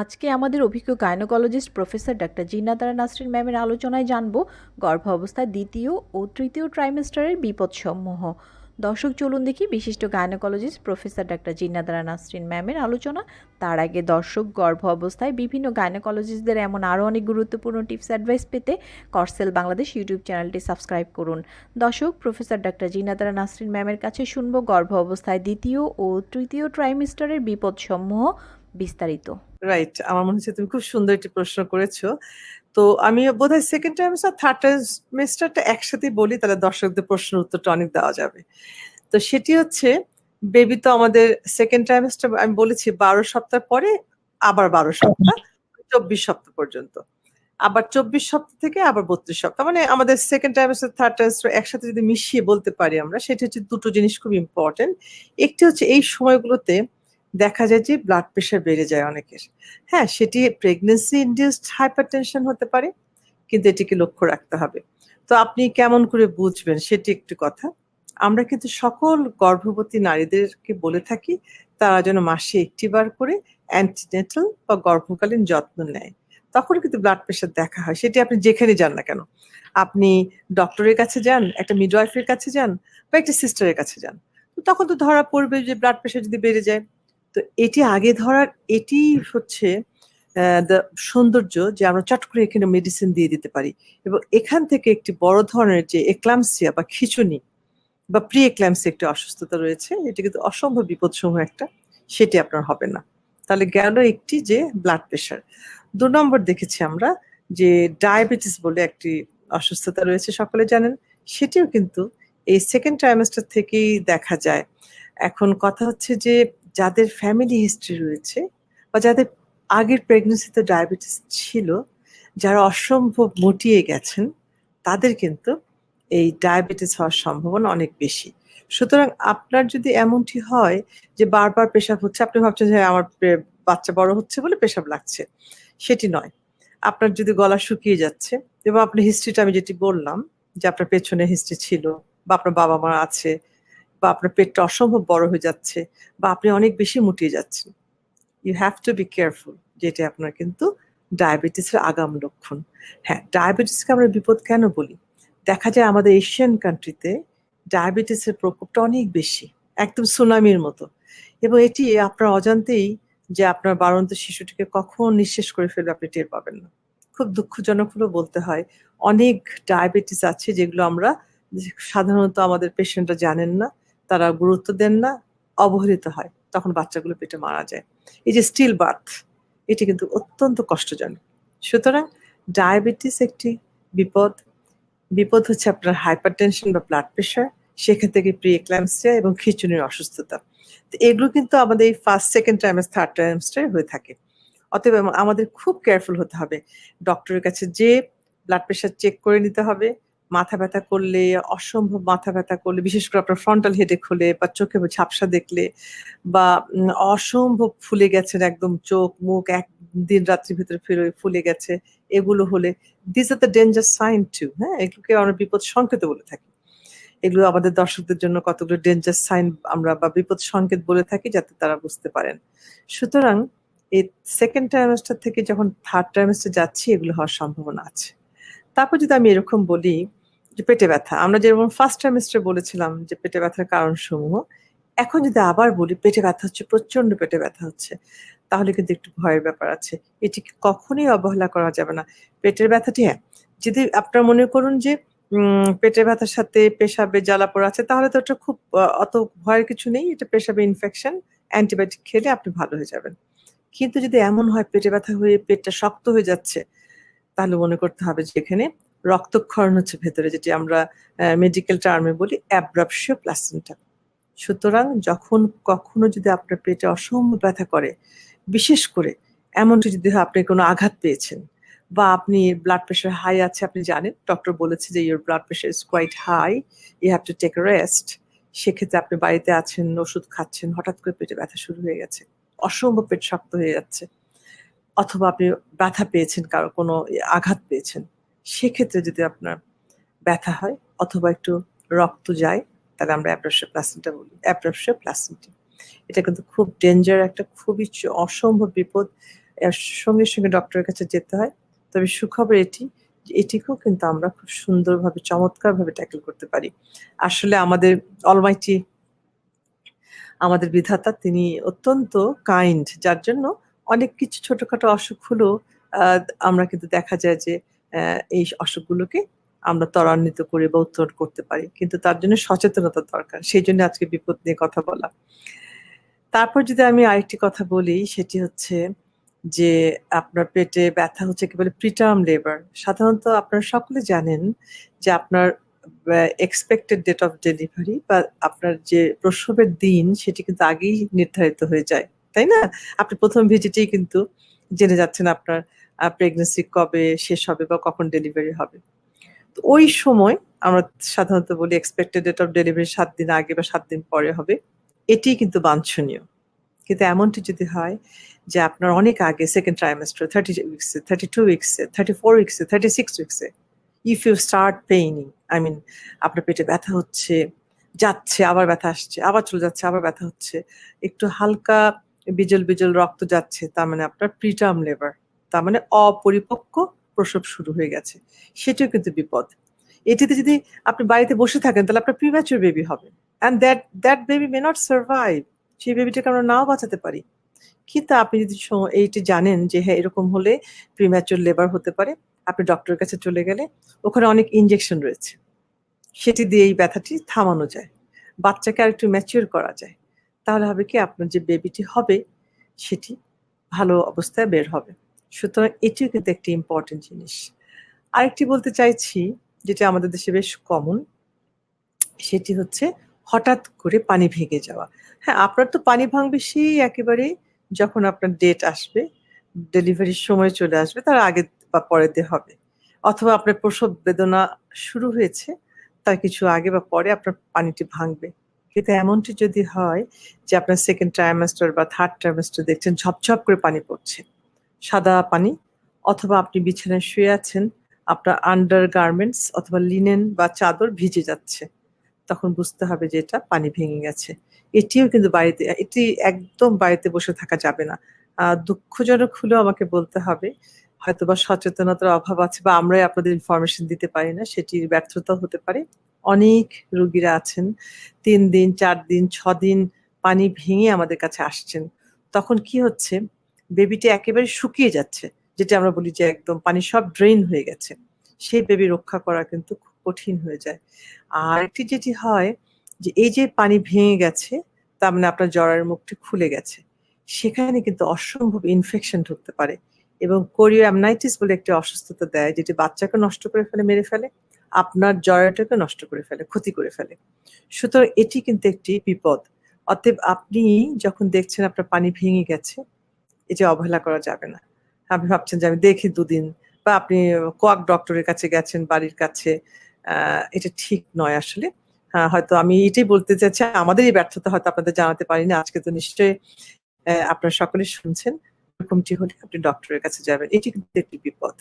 আজকে আমাদের অভিজ্ঞ gynaecologist professor doctor Jinnatara Nasrin ম্যামের আলোচনায় জানব গর্ভাবস্থার দ্বিতীয় ও তৃতীয় ট্রাইমেস্টারের বিপদসমূহ। দর্শক, চলুন দেখি বিশিষ্ট gynaecologist professor doctor Jinnatara Nasrin ম্যামের আলোচনা। তার আগে দর্শক গর্ভ অবস্থায় বিভিন্ন গাইনোকোলজিস্টদের এমন আরও অনেক গুরুত্বপূর্ণ টিপস অ্যাডভাইস পেতে করসেল বাংলাদেশ ইউটিউব চ্যানেলটি সাবস্ক্রাইব করুন। দর্শক, প্রফেসর ডাক্তার জিন্নাতারা নাসরিন ম্যামের কাছে শুনব গর্ভ অবস্থায় দ্বিতীয় ও তৃতীয় ট্রাইমেস্টারের বিপদসমূহ বিস্তারিত। রাইট আমার মনে হচ্ছে তুমি খুব সুন্দর একটি প্রশ্ন করেছ। তো আমি বোধহয় সেকেন্ড টাইমেস্টার থার্ড টাইমেস্টারটা একসাথেই বলি, তাহলে দর্শকদের প্রশ্নের উত্তরটা অনেক দেওয়া যাবে। তো সেটি হচ্ছে বেবি তো আমাদের সেকেন্ড টাইমেস্টার আমি বলেছি বারো সপ্তাহ পরে, আবার বারো সপ্তাহ, চব্বিশ সপ্তাহ পর্যন্ত। আবার চব্বিশ সপ্তাহ থেকে আবার বত্রিশ সপ্তাহ। মানে আমাদের সেকেন্ড টাইমেস্টার থার্ড টাইমেস্টার একসাথে যদি মিশিয়ে বলতে পারি আমরা, সেটি হচ্ছে দুটো জিনিস খুব ইম্পর্টেন্ট একটি হচ্ছে এই সময়গুলোতে দেখা যায় যে ব্লাড প্রেশার বেড়ে যায় অনেকের। হ্যাঁ সেটি প্রেগনেন্সি ইন্ডিউসড হাইপারটেনশন হতে পারে, কিন্তু এটিকে লক্ষ্য রাখতে হবে। তো আপনি কেমন করে বুঝবেন সেটি একটি কথা। আমরা কিন্তু সকল গর্ভবতী নারীদেরকে বলে থাকি, তারা যেন মাসে একটি বার করে অ্যান্টিনেটাল বা গর্ভকালীন যত্ন নেয়। তখন কিন্তু ব্লাড প্রেশার দেখা হয়। সেটি আপনি যেখানে যান না কেন। আপনি ডক্টরের কাছে যান, একটা মিডওয়াইফের কাছে যান বা একটা সিস্টারের কাছে যান। তখন তো ধরা পড়বে যে ব্লাড প্রেশার যদি বেড়ে যায়। তো এটি আগে ধরার, এটি হচ্ছে সৌন্দর্য যে আমরা চট করে এখানে মেডিসিন দিয়ে দিতে পারি। এবং এখান থেকে একটি বড় ধরনের যে এক্লামসিয়া বা খিচুনি বা প্রি এক্লামসিয়া একটি অসুস্থতা রয়েছে, এটি কিন্তু অসম্ভব বিপদসমূহ একটা, সেটি আপনার হবে না। তাহলে গেল একটি যে ব্লাড প্রেশার দু নম্বর দেখেছি আমরা যে ডায়াবেটিস বলে একটি অসুস্থতা রয়েছে, সকলে জানেন। সেটিও কিন্তু এই সেকেন্ড ট্রাইমেস্টার থেকেই দেখা যায়। এখন কথা হচ্ছে যে যাদের ফ্যামিলি হিস্ট্রি রয়েছে বা যাদের আগের প্রেগনেন্সিতে ডায়াবেটিস ছিল, যারা অসম্ভব মোটিয়ে গেছেন, তাদের কিন্তু এই ডায়াবেটিস হওয়ার সম্ভাবনা অনেক বেশি। সুতরাং আপনার যদি এমনটি হয় যে বারবার পেশাব হচ্ছে, আপনি ভাবছেন যে আমার বাচ্চা বড় হচ্ছে বলে পেশাব লাগছে, সেটি নয়। আপনার যদি গলা শুকিয়ে যাচ্ছে, এবং আপনার হিস্ট্রিটা আমি যেটি বললাম যে আপনার পেছনে হিস্ট্রি ছিল বা আপনার বাবা মা আছে বা আপনার পেটটা অসম্ভব বড় হয়ে যাচ্ছে বা আপনি অনেক বেশি মুটিয়ে যাচ্ছেন। You have to be careful যেটা আপনার কিন্তু ডায়াবেটিসের আগাম লক্ষণ। হ্যাঁ ডায়াবেটিসকে আমরা বিপদ কেন বলি? দেখা যায় আমাদের এশিয়ান কান্ট্রিতে ডায়াবেটিসের প্রকোপটা অনেক বেশি, একদম সুনামির মতো। এবং এটি আপনার অজান্তেই যে আপনার বারন্ত শিশুটিকে কখন নিঃশেষ করে ফেলবে আপনি টের পাবেন না। খুব দুঃখজনক হলেও বলতে হয়, অনেক ডায়াবেটিস আছে যেগুলো আমরা সাধারণত আমাদের পেশেন্টরা জানেন না। তারা গুরুত্ব দেন না, অবহেলিত হয়, তখন বাচ্চাগুলো পেটে মারা যায়। এই যে স্টিল বার্থ এটি কিন্তু অত্যন্ত কষ্টজনক। সুতরাং ডায়াবেটিস একটি বিপদ। বিপদ হচ্ছে আপনার হাইপার টেনশন বা ব্লাড প্রেশার সেখান থেকে প্রি এক্লামসিয়া এবং খিচুনির অসুস্থতা। তো এগুলো কিন্তু আমাদের এই ফার্স্ট সেকেন্ড টাইমস থার্ড টাইমসটাই হয়ে থাকে। অতএব আমাদের খুব কেয়ারফুল হতে হবে। ডক্টরের কাছে যে ব্লাড প্রেশার চেক করে নিতে হবে। মাথা ব্যথা করলে, অসম্ভব মাথা ব্যথা করলে, বিশেষ করে আপনার ফ্রন্টাল হেডে খুলে বা চোখে ঝাপসা দেখলে বা অসম্ভব ফুলে গেছেন একদম চোখ, মুখ এক দিন রাত্রির ভিতরে ফিরে ফুলে গেছে, এগুলো হলে this are the danger sign too হ্যাঁ? এগুলোকে আমরা বিপদ সংকেত বলে থাকি। এগুলো আমাদের দর্শকদের জন্য কতগুলো ডেঞ্জার সাইন আমরা বা বিপদ সংকেত বলে থাকি যাতে তারা বুঝতে পারেন। সুতরাং, এই সেকেন্ড টাইমেস্টার থেকে যখন থার্ড টাইমেস্টার যাচ্ছি, এগুলো হওয়ার সম্ভাবনা আছে। তারপর যদি আমি এরকম বলি যে পেটে ব্যথা, আমরা যেরকম ফার্স্ট টাইমেস্টার বলেছিলাম যে পেটে ব্যথার কারণ সমূহ এখন যদি আবার বলি পেটে ব্যথা হচ্ছে প্রচণ্ড পেটে ব্যথা হচ্ছে, তাহলে কিন্তু একটু ভয়ের ব্যাপার আছে। এটি কখনোই অবহেলা করা যাবে না। পেটের ব্যথাটি হ্যাঁ যদি আপনার মনে করুন যে পেটের ব্যথার সাথে পেশাবে জ্বালা পড়া আছে, তাহলে তো ওটা খুব অত ভয়ের কিছু নেই। এটা পেশাবে ইনফেকশন অ্যান্টিবায়োটিক খেলে আপনি ভালো হয়ে যাবেন। কিন্তু যদি এমন হয় পেটে ব্যথা হয়ে পেটটা শক্ত হয়ে যাচ্ছে তাহলে মনে করতে হবে যে এখানে রক্তক্ষরণ হচ্ছে ভেতরে, যেটি আমরা মেডিকেল টার্মে বলি অ্যাব্রাপসিও প্লাসেন্টা সুতরাং যখন কখনো যদি আপনার পেটে অসম্ভব ব্যথা করে, বিশেষ করে এমনটি যদি আপনি কোনো আঘাত পেয়েছেন বা আপনি ব্লাড প্রেশার হাই আছে, আপনি জানেন ডক্টর বলেছে যে your blood pressure is quite high you have to take rest সেক্ষেত্রে আপনি বাড়িতে আছেন, ওষুধ খাচ্ছেন, হঠাৎ করে পেটে ব্যথা শুরু হয়ে গেছে, অসম্ভব পেট শক্ত হয়ে যাচ্ছে। অথবা আপনি ব্যথা পেয়েছেন কারও কোনো আঘাত পেয়েছেন সেক্ষেত্রে যদি আপনার ব্যথা হয় অথবা একটু রক্ত যায় তাহলে আমরা অ্যাপ্রাসিয়া প্লাসেন্টা বলি অ্যাপ্রাসিয়া প্লাসেন্টা এটা কিন্তু খুব ডেঞ্জার একটা খুবই অসম্ভব বিপদ সঙ্গে, সঙ্গে ডক্টরের কাছে যেতে হয়। তবে সুখবর এটি এটিকেও কিন্তু আমরা খুব সুন্দরভাবে চমৎকারভাবে ট্যাকেল করতে পারি। আসলে আমাদের অলমাইটি আমাদের বিধাতা তিনি অত্যন্ত কাইন্ড যার জন্য অনেক কিছু ছোটখাটো অসুখ হলেও আমরা কিন্তু দেখা যায় যে এই অসুখগুলোকে আমরা ত্বরান্বিত করে বা উত্তরণ করতে পারি। কিন্তু তার জন্য সচেতনতা দরকার। সেই জন্য আজকে বিপদ নিয়ে কথা বলা। তারপর যদি আমি আরেকটি কথা বলি, সেটি হচ্ছে যে, আপনার পেটে ব্যথা হচ্ছে কি বলে প্রিটার্ম লেবার। সাধারণত আপনারা সকলে জানেন যে, আপনার এক্সপেক্টেড ডেট অফ ডেলিভারি বা আপনার যে প্রসবের দিন, সেটি কিন্তু আগেই নির্ধারিত হয়ে যায়। তাই না? আপনি প্রথম ভিজিটেই কিন্তু জেনে যাচ্ছেন আপনার আ প্রেগন্যান্সি কবে শেষ হবে বা কখন ডেলিভারি হবে। তো ওই সময় আমরা সাধারণত বলি এক্সপেক্টেড ডেট অফ ডেলিভারি সাত দিন আগে বা সাত দিন পরে হবে। এটিই কিন্তু বাঞ্ছনীয়। কিন্তু এমনটি যদি হয় যে আপনার অনেক আগে 2nd ট্রাইমেস্টার 30 উইকস এ, 32 উইকস এ, 34 উইকস এ, 36 weeks if you start paining I mean আপনার পেটে ব্যথা হচ্ছে, যাচ্ছে, আবার ব্যথা আসছে, আবার চলে যাচ্ছে, আবার ব্যথা হচ্ছে। একটু হালকা বিজল, বিজল রক্ত যাচ্ছে তার মানে আপনার প্রিটার্ম লেবার। তার মানে অপরিপক্ক প্রসব শুরু হয়ে গেছে। সেটিও কিন্তু বিপদ। এটিতে যদি আপনি বাড়িতে বসে থাকেন তাহলে আপনার প্রিম্যাচুর বেবি হবে। And that that baby may not survive. সেই বেবিটাকে আমরা নাও বাঁচাতে পারি। কিন্তু আপনি যদি এইটি জানেন যে হ্যাঁ, এরকম হলে প্রিম্যাচুর লেবার হতে পারে। আপনি ডক্টরের কাছে চলে গেলে ওখানে অনেক ইনজেকশন রয়েছে। সেটি দিয়ে এই ব্যথাটি থামানো যায়। বাচ্চাকে আরেকটু ম্যাচিউর করা যায়। তাহলে হবে কি আপনার যে বেবিটি হবে সেটি ভালো অবস্থায় বের হবে। সুতরাং এটিও কিন্তু একটি ইম্পোর্টেন্ট জিনিস। আরেকটি বলতে চাইছি যেটা আমাদের দেশে বেশ কমন সেটি হচ্ছে হঠাৎ করে পানি ভেঙে যাওয়া। হ্যাঁ, আপনার তো পানি ভাঙবে সেই একেবারে যখন আপনার ডেট আসবে, ডেলিভারির সময় চলে আসবে তার আগে বা পরের দিয়ে হবে। অথবা আপনার প্রসব বেদনা শুরু হয়েছে তার কিছু আগে বা পরে আপনার পানিটি ভাঙবে। কিন্তু এমনটি যদি হয় যে আপনার 2nd ট্রাইমেস্টার বা 3rd ট্রাইমেস্টার দেখছেন ঝপঝপ করে পানি পড়ছে। সাদা পানি অথবা আপনি বিছানায় শুয়ে আছেন, আপনার আন্ডার গার্মেন্টস অথবা লিনেন বা চাদর ভিজে যাচ্ছে। তখন বুঝতে হবে যে এটা পানি ভেঙে গেছে। এটিও কিন্তু বাড়িতে এটি একদম বাড়িতে বসে থাকা যাবে না। দুঃখজনক হলেও আমাকে বলতে হবে হয়তোবা সচেতনতার অভাব আছে বা আমরাই আপনাদের ইনফরমেশন দিতে পারি না সেটির ব্যর্থতা হতে পারে। অনেক রুগীরা আছেন তিন দিন, চার দিন, ৬ দিন পানি ভেঙে আমাদের কাছে আসছেন। তখন কি হচ্ছে বেবিটি একেবারে শুকিয়ে যাচ্ছে। যেটা আমরা বলি যে একদম পানি সব ড্রেইন হয়ে গেছে। সেই বেবি রক্ষা করা কিন্তু খুব কঠিন হয়ে যায়। আরেকটি যেটি হয় যে এই যে পানি ভেঙে গেছে তার মানে আপনার জরায়ুর মুখটি খুলে গেছে। সেখানে কিন্তু অসম্ভব ইনফেকশন ঢুকতে পারে এবং কোরিওঅ্যামনাইটিস বলে একটি অসুস্থতা দেয় যেটি বাচ্চাকে নষ্ট করে ফেলে, মেরে ফেলে। আপনার জরায়ুটাকে নষ্ট করে ফেলে, ক্ষতি করে ফেলে। সুতরাং এটি কিন্তু একটি বিপদ। অতএব আপনি যখন দেখছেন আপনার পানি ভেঙে গেছে, এই যে অবহেলা করা যাবে না। আপনি ভাবছেন যে আমি দেখি দুদিন বা আপনি কোয়াক ডক্টরের কাছে গেছেন বাড়ির কাছে। এটা ঠিক নয় আসলে। আ হয়তো আমি এটাই বলতে চাচ্ছি আমাদেরই ব্যর্থতা হয়তো আপনাদের জানাতে পারিনি। আজকে তো নিশ্চয়ই আপনারা সকলে শুনছেন। এরকমটি হলে আপনি ডক্টরের কাছে যাবেন। এটি কিন্তু একটি বিপদ।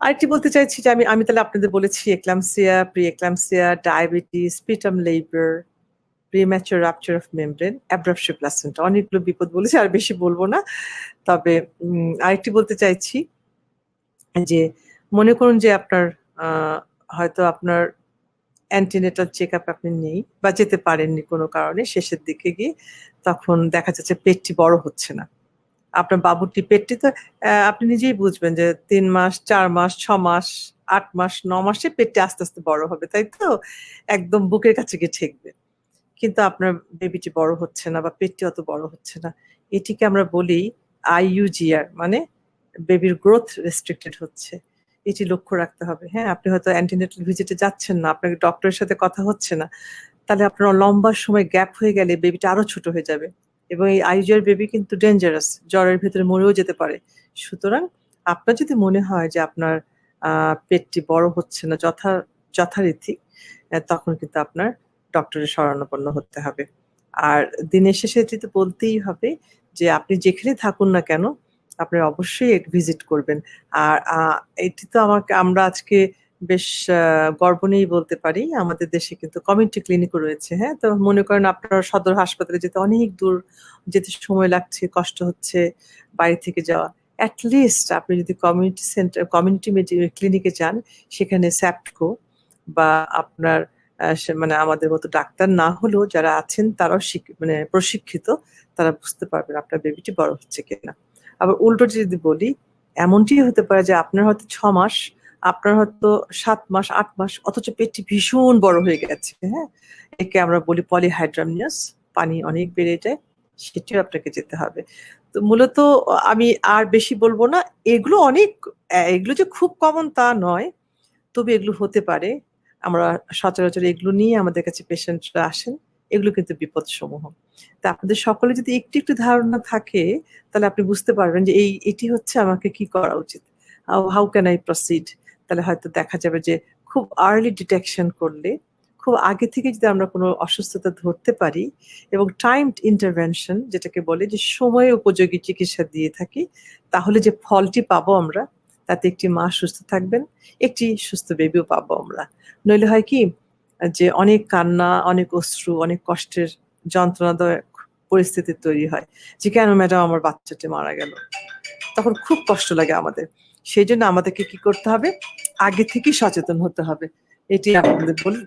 আরেকটি বলতে চাইছি যে আমি আমি তাহলে আপনাদের বলেছি eclampsia, preeclampsia, diabetes, preterm labour, premature rupture of membrane, abruption placenta অনেকগুলো বিপদ বলেছি আর বেশি বলব না। তবে আরেকটি বলতে চাইছি যে মনে করুন যে আপনার হয়তো আপনার অ্যান্টিনেটাল চেক আপ আপনি নেই বা যেতে পারেননি কোনো কারণে শেষের দিকে গিয়ে তখন দেখা যাচ্ছে পেটটি বড় হচ্ছে না। আপনার বাবুটি পেটটি তো অ্যা আপনি নিজেই বুঝবেন যে তিন মাস, চার মাস, ছ মাস, আট মাস, ৯ মাসে পেটটি আস্তে, আস্তে বড় হবে, তাই তো? একদম বুকের কাছে গিয়ে ঠেকবে। কিন্তু আপনার বেবিটি বড় হচ্ছে না বা পেটটি অত বড় হচ্ছে না। এটিকে আমরা বলি IUGR মানে বেবির গ্রোথ রেস্ট্রিক্টেড হচ্ছে। এটি লক্ষ্য রাখতে হবে। হ্যাঁ, আপনি হয়তো অ্যান্টিনেটাল ভিজিটে যাচ্ছেন না, আপনার ডক্টরের সাথে কথা হচ্ছে না। তাহলে আপনার লম্বা সময় গ্যাপ হয়ে গেলে বেবিটা আরও ছোট হয়ে যাবে। এবং এই IUGR বেবি কিন্তু ডেঞ্জারাস। জ্বরের ভেতরে মরেও যেতে পারে। সুতরাং আপনার যদি মনে হয় যে আপনার পেটটি বড় হচ্ছে না যথা, যথারীতি তখন কিন্তু আপনার ডক্টরের শরণাপন্ন হতে হবে। আর দিনের শেষে এটিতে বলতেই হবে যে আপনি যেখানেই থাকুন না কেন আপনি অবশ্যই ভিজিট করবেন। আর এটি তো আমাকে, আমরা আজকে বেশ গর্ব নিয়েই বলতে পারি, আমাদের দেশে কিন্তু কমিউনিটি ক্লিনিকও রয়েছে হ্যাঁ? তো মনে করেন আপনার সদর হাসপাতালে যেতে অনেক দূর যেতে সময় লাগছে, কষ্ট হচ্ছে বাইরে থেকে যাওয়া। লিস্ট আপনি যদি কমিউনিটি সেন্টার কমিউনিটি ক্লিনিকে যান, সেখানে স্যাপকো বা আপনার মানে আমাদের মতো ডাক্তার না হলেও যারা আছেন তারাও মানে প্রশিক্ষিত, তারা বুঝতে পারবেন আপনার বেবিটি বড় হচ্ছে কিনা। আবার উল্টো যদি বলি এমনটি হতে পারে যে আপনার হয়তো ছ মাস আপনার হয়তো সাত মাস, আট মাস, অথচ পেটটি ভীষণ বড় হয়ে গেছে হ্যাঁ? একে আমরা বলি পলিহাইড্রামিয়াস পানি অনেক বেড়ে যায়, সেটিও আপনাকে যেতে হবে। তো মূলত আমি আর বেশি বলব না, এগুলো অনেক, এগুলো যে খুব কমন তা নয়, তবে এগুলো হতে পারে। আমরা সচরাচর এগুলো নিয়ে আমাদের কাছে পেশেন্টরা আসেন, এগুলো কিন্তু বিপদ সমূহ তা আপনাদের সকলে যদি একটু একটু ধারণা থাকে, তাহলে আপনি বুঝতে পারবেন যে এই, এটি হচ্ছে আমাকে কি করা উচিত। হাউ ক্যান আই প্রসিড তাহলে হয়তো দেখা যাবে যে খুব আর্লি ডিটেকশন করলে খুব আগে থেকে যদি আমরা কোনো অসুস্থতা ধরতে পারি এবং টাইমড ইন্টারভেনশন যেটাকে বলে যে সময়ে উপযোগী চিকিৎসা দিয়ে থাকি, তাহলে যে ফলটি পাবো আমরা, তাতে একটি মা সুস্থ থাকবেন, একটি সুস্থ বেবিও পাবো আমরা। নইলে হয় কি, যে অনেক কান্না, অনেক অশ্রু, অনেক কষ্টের যন্ত্রণাদায়ক পরিস্থিতি তৈরি হয় যে কেন ম্যাডাম আমার বাচ্চাটি মারা গেল? তখন খুব কষ্ট লাগে আমাদের। সেই জন্য আমাদেরকে কি করতে হবে? আগে থেকেই সচেতন হতে হবে। এটি আপনাদের বলি।